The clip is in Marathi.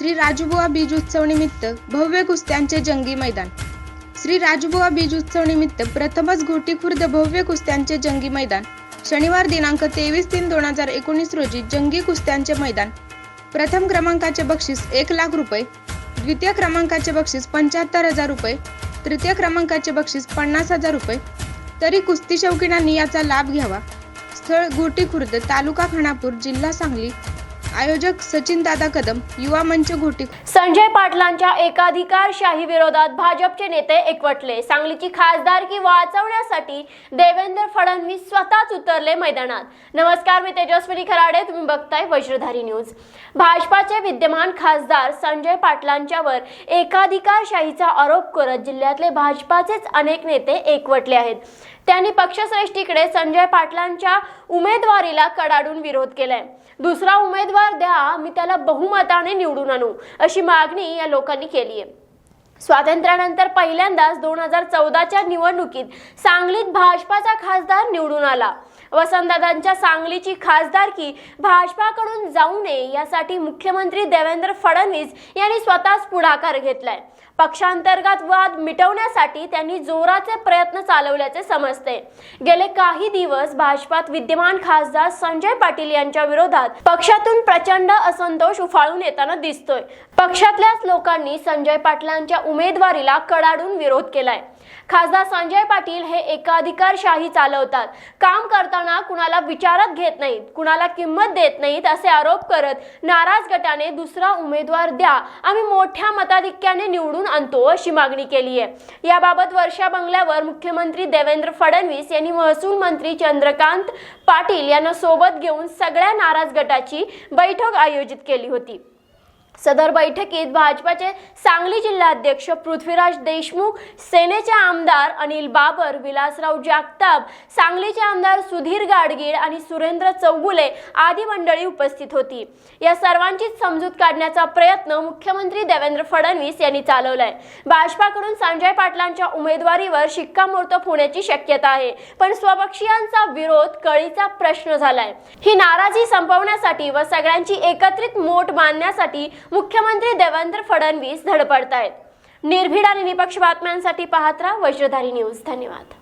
श्री राजबुवा बीज उत्सव निमित्त भव्य कुस्त्यांचे जंगी मैदान. श्री राजबुवा बीज उत्सव निमित्त प्रथमच घोटी खुर्द भव्य कुस्त्यांचे जंगी मैदान. शनिवार दिनांक तेवीस तीन दोन हजार एकोणीस रोजी जंगी कुस्त्यांचे मैदान. प्रथम क्रमांकाचे बक्षीस एक लाख रुपये. द्वितीय क्रमांकाचे बक्षीस पंच्याहत्तर हजार रुपये. तृतीय क्रमांकाचे बक्षीस पन्नास हजार रुपये. तरी कुस्ती शौकीनांनी याचा लाभ घ्यावा. स्थळ गोटी खुर्द तालुका खानापूर जिल्हा सांगली. आयोजक सचिन दादा कदम युवा मंच घोटी संजय पाटलांच्या एकाधिकारशाही विरोधात भाजपचे नेते एकवटले. सांगलीची खासदारकी वाचवण्यासाठी देवेंद्र फडणवीस स्वतःच उतरले मैदानात. नमस्कार मी तेजस्विनी खराडे. तुम्ही बघताय वज्रधारी न्यूज. भाजपाचे विद्यमान खासदार संजय पाटलांच्यावर एकाधिकारशाहीचा आरोप करत जिल्ह्यातले भाजपाचेच अनेक नेते एकवटले आहेत. त्यांनी पक्षश्रेष्ठीकडे संजय पाटलांच्या उमेदवारीला कडाडून विरोध केलाय. दुसरा उमेदवार द्या मी त्याला बहुमताने निवडून आणू अशी मागणी या लोकांनी केली आहे. स्वातंत्र्यानंतर पहिल्यांदाच दोन हजार चौदाच्या निवडणुकीत सांगलीत भाजपाचा खासदार निवडून आला. वसंतदादांच्या सांगलीची खासदारकी भाजपाकडून जाऊ नये यासाठी मुख्यमंत्री देवेंद्र फडणवीस यांनी स्वतःच पुढाकार घेतलाय. पक्षांतर्गत वाद मिटवण्यासाठी त्यांनी जोराचे प्रयत्न चालवल्याचे समजते. गेले काही दिवस भाजपात विद्यमान खासदार संजय पाटील यांच्या विरोधात पक्षातून प्रचंड असंतोष उफाळून येताना दिसतोय. पक्षातल्याच लोकांनी संजय पाटलांच्या उमेदवारीला कडाडून विरोध केलाय. खासदार संजय पाटील हे एकाधिकारशाही चालवतात. काम करताना कुणाला विचारात घेत नाहीत कुणाला किंमत देत नाहीत असे आरोप करत नाराज गटाने दुसरा उमेदवार द्या आम्ही मोठ्या मताधिक्याने निवडून आणतो अशी मागणी केली आहे. याबाबत वर्षा बंगल्यावर मुख्यमंत्री देवेंद्र फडणवीस यांनी महसूल मंत्री चंद्रकांत पाटील यांना सोबत घेऊन सगळ्या नाराज गटाची बैठक आयोजित केली होती. सदर बैठकीत भाजपाचे सांगली जिल्हाध्यक्ष पृथ्वीराज देशमुख सेनेचे आमदार अनिल बाबर विलासराव जागताप सांगलीचे आमदार सुधीर गाडगीळ आणि सुरेंद्र चौगुले आदी मंडळी उपस्थित होती. या सर्वांचीच समजूत काढण्याचा प्रयत्न मुख्यमंत्री देवेंद्र फडणवीस यांनी चालवलाय. भाजपाकडून संजय पाटलांच्या उमेदवारीवर शिक्कामोर्तब होण्याची शक्यता आहे पण स्वपक्षीयांचा विरोध कळीचा प्रश्न झालाय. ही नाराजी संपवण्यासाठी व सगळ्यांची एकत्रित मोठ बांधण्यासाठी मुख्यमंत्री देवेंद्र फडणवीस धडपडतायत. निर्भीड आणि निपक्ष बातम्यांसाठी पाहत राहा वज्रधारी न्यूज. धन्यवाद.